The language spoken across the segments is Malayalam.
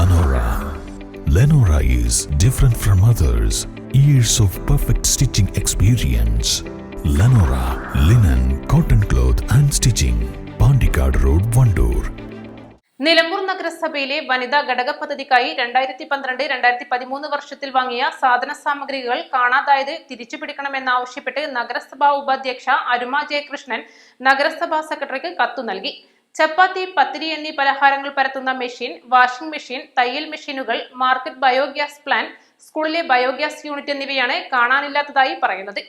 Lenora. Lenora is different from others. Years of perfect stitching experience. Lenora linen, cotton cloth and stitching. Pandikad Road, Vandoor. Nilambur നഗരസഭയിലെ വനിതാ ഘടക പദ്ധതിക്കായി രണ്ടായിരത്തി പന്ത്രണ്ട് രണ്ടായിരത്തി പതിമൂന്ന് വർഷത്തിൽ വാങ്ങിയ സാധന സാമഗ്രികൾ കാണാതായത് തിരിച്ചുപിടിക്കണമെന്നാവശ്യപ്പെട്ട് നഗരസഭാ ഉപാധ്യക്ഷ അരുമ ജയകൃഷ്ണൻ നഗരസഭാ സെക്രട്ടറിക്ക് കത്തു നൽകി ചപ്പാത്തി പത്തിരി എന്നീ പലഹാരങ്ങൾ പരത്തുന്ന മെഷീൻ വാഷിംഗ് മെഷീൻ തയ്യൽ മെഷീനുകൾ മാർക്കറ്റ് ബയോഗ്യാസ് പ്ലാന്റ് സ്കൂളിലെ ബയോഗ്യാസ് യൂണിറ്റ് എന്നിവയാണ് കാണാനില്ലാത്തതായി പറയുന്നത്.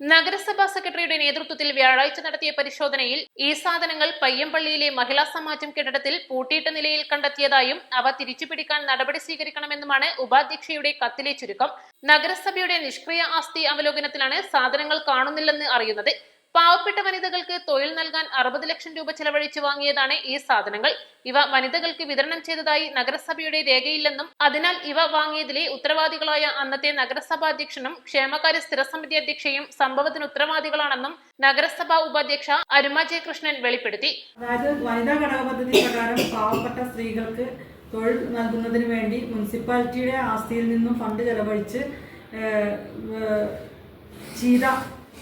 നഗരസഭാ സെക്രട്ടറിയുടെ നേതൃത്വത്തിൽ വ്യാഴാഴ്ച നടത്തിയ പരിശോധനയിൽ ഈ സാധനങ്ങൾ പയ്യമ്പള്ളിയിലെ മഹിളാ സമാജം കെട്ടിടത്തിൽ പൂട്ടിയിട്ട നിലയിൽ കണ്ടെത്തിയതായും അവ തിരിച്ചുപിടിക്കാൻ നടപടി സ്വീകരിക്കണമെന്നുമാണ് ഉപാധ്യക്ഷയുടെ കത്തിലെ ചുരുക്കം. നഗരസഭയുടെ നിഷ്ക്രിയ ആസ്തി അവലോകനത്തിലാണ് സാധനങ്ങൾ കാണുന്നില്ലെന്ന് അറിയുന്നത്. പാവപ്പെട്ട വനിതകൾക്ക് തൊഴിൽ നൽകാൻ അറുപത് ലക്ഷം രൂപ ചെലവഴിച്ച് വാങ്ങിയതാണ് ഈ സാധനങ്ങൾ. ഇവ വനിതകൾക്ക് വിതരണം ചെയ്തതായി നഗരസഭയുടെ രേഖയില്ലെന്നും അതിനാൽ ഇവ വാങ്ങിയതിലെ ഉത്തരവാദികളായ അന്നത്തെ നഗരസഭാ അധ്യക്ഷനും ക്ഷേമകാര്യ സ്ഥിരസമിതി അധ്യക്ഷയും സംഭവത്തിന് ഉത്തരവാദികളാണെന്നും നഗരസഭാ ഉപാധ്യക്ഷ അരുമ ജെ കൃഷ്ണൻ വെളിപ്പെടുത്തി. അതായത് വനിതാ ഘടക പദ്ധതി പ്രകാരം പാവപ്പെട്ട സ്ത്രീകൾക്ക് തൊഴിൽ നൽകുന്നതിന് വേണ്ടി മുനിസിപ്പാലിറ്റിയുടെ ആസ്തിയിൽ നിന്നും ഫണ്ട് ചെലവഴിച്ച് ചെയ്ത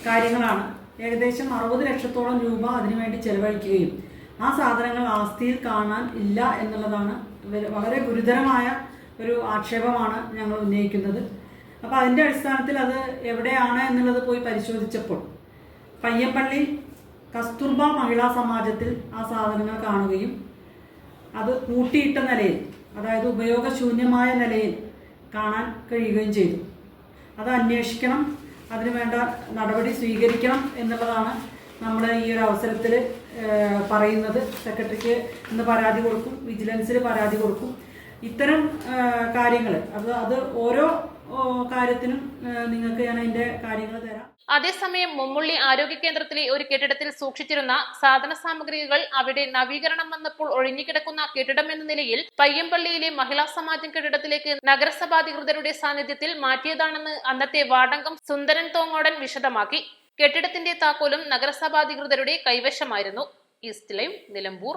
കാര്യങ്ങളാണ്. ഏകദേശം അറുപത് ലക്ഷത്തോളം രൂപ അതിനുവേണ്ടി ചെലവഴിക്കുകയും ആ സാധനങ്ങൾ ആസ്തിയിൽ കാണാൻ ഇല്ല എന്നുള്ളതാണ് വളരെ ഗുരുതരമായ ഒരു ആക്ഷേപമാണ് ഞങ്ങൾ ഉന്നയിക്കുന്നത്. അപ്പോൾ അതിന്റെ അടിസ്ഥാനത്തിൽ അത് എവിടെയാണ് എന്നുള്ളത് പോയി പരിശോധിച്ചപ്പോൾ പയ്യപ്പള്ളി കസ്തൂർബ മഹിളാ സമാജത്തിൽ ആ സാധനങ്ങൾ കാണുകയും അത് കൂട്ടിയിട്ട നിലയിൽ അതായത് ഉപയോഗശൂന്യമായ നിലയിൽ കാണാൻ കഴിയുകയും ചെയ്തു. അത് അന്വേഷിക്കണം അതിന് വേണ്ട നടപടി സ്വീകരിക്കണം എന്നുള്ളതാണ് നമ്മൾ ഈ ഒരു അവസരത്തിൽ പറയുന്നത്. സെക്രട്ടറിക്ക് ഇന്ന് പരാതി കൊടുക്കും വിജിലൻസിൽ പരാതി കൊടുക്കും. ഇത്തരം കാര്യങ്ങൾ അത് അത് ഓരോ കാര്യത്തിനും നിങ്ങൾക്ക് ഞാൻ അതിന്റെ കാര്യങ്ങൾ തരാം. അതേസമയം മുമ്മുള്ളി ആരോഗ്യ കേന്ദ്രത്തിലെ ഒരു കെട്ടിടത്തിൽ സൂക്ഷിച്ചിരുന്ന സാധന സാമഗ്രികൾ അവിടെ നവീകരണം വന്നപ്പോൾ ഒഴിഞ്ഞുകിടക്കുന്ന കെട്ടിടം എന്ന നിലയിൽ പയ്യമ്പള്ളിയിലെ മഹിളാ സമാജം കെട്ടിടത്തിലേക്ക് നഗരസഭാധികൃതരുടെ സാന്നിധ്യത്തിൽ മാറ്റിയതാണെന്ന് അന്നത്തെ വാർഡംഗം സുന്ദരൻ തോങ്ങോടൻ വിശദമാക്കി. കെട്ടിടത്തിന്റെ താക്കോലും നഗരസഭാധികൃതരുടെ കൈവശമായിരുന്നു. East Live Nilambur.